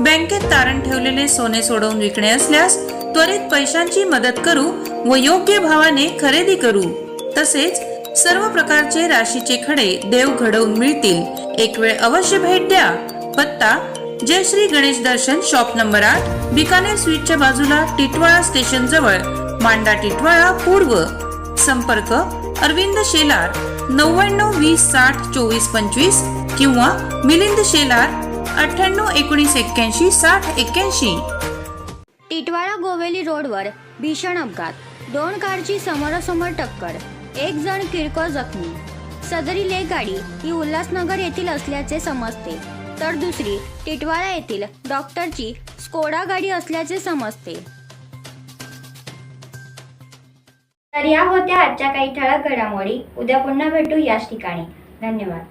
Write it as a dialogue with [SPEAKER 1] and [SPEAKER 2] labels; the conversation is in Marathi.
[SPEAKER 1] बँकेत तारण ठेवलेले सोने सोडवून विकणे असल्यास त्वरित पैशांची मदत करू व योग्य भावाने खरेदी करू. तसेच सर्व प्रकारचे राशीचे खडे देव घडवून मिळतील. एक वेळ अवश्य भेट द्या. पत्ता जय श्री गणेश दर्शन शॉप नंबर आठ बिकानेर स्वीटच्या बाजूला टिटवाळा स्टेशन जवळ मांडा टिटवाळा पूर्व. संपर्क अरविंद शेलार नव्याण्णव वीस साठ चोवीस पंचवीस किंवा मिलिंद शेलार अठ्ठ्याण्णव एकोणीस एक्क्याऐंशी साठ एक्क्याऐंशी.
[SPEAKER 2] टिटवाळा गोवेली रोडवर भीषण अपघात. दोन कारची समोरासमोर टक्कर. एक जण किरकोळ जखमी. सदरी लेख गाडी ही उल्हासनगर येथील असल्याचे समजते. तर दुसरी टिटवाळा येथील डॉक्टरची स्कोडा गाडी असल्याचे समजते.
[SPEAKER 3] तर या होत्या आजच्या काही ठळक घडामोडी. उद्या पुन्हा भेटू याच ठिकाणी. धन्यवाद.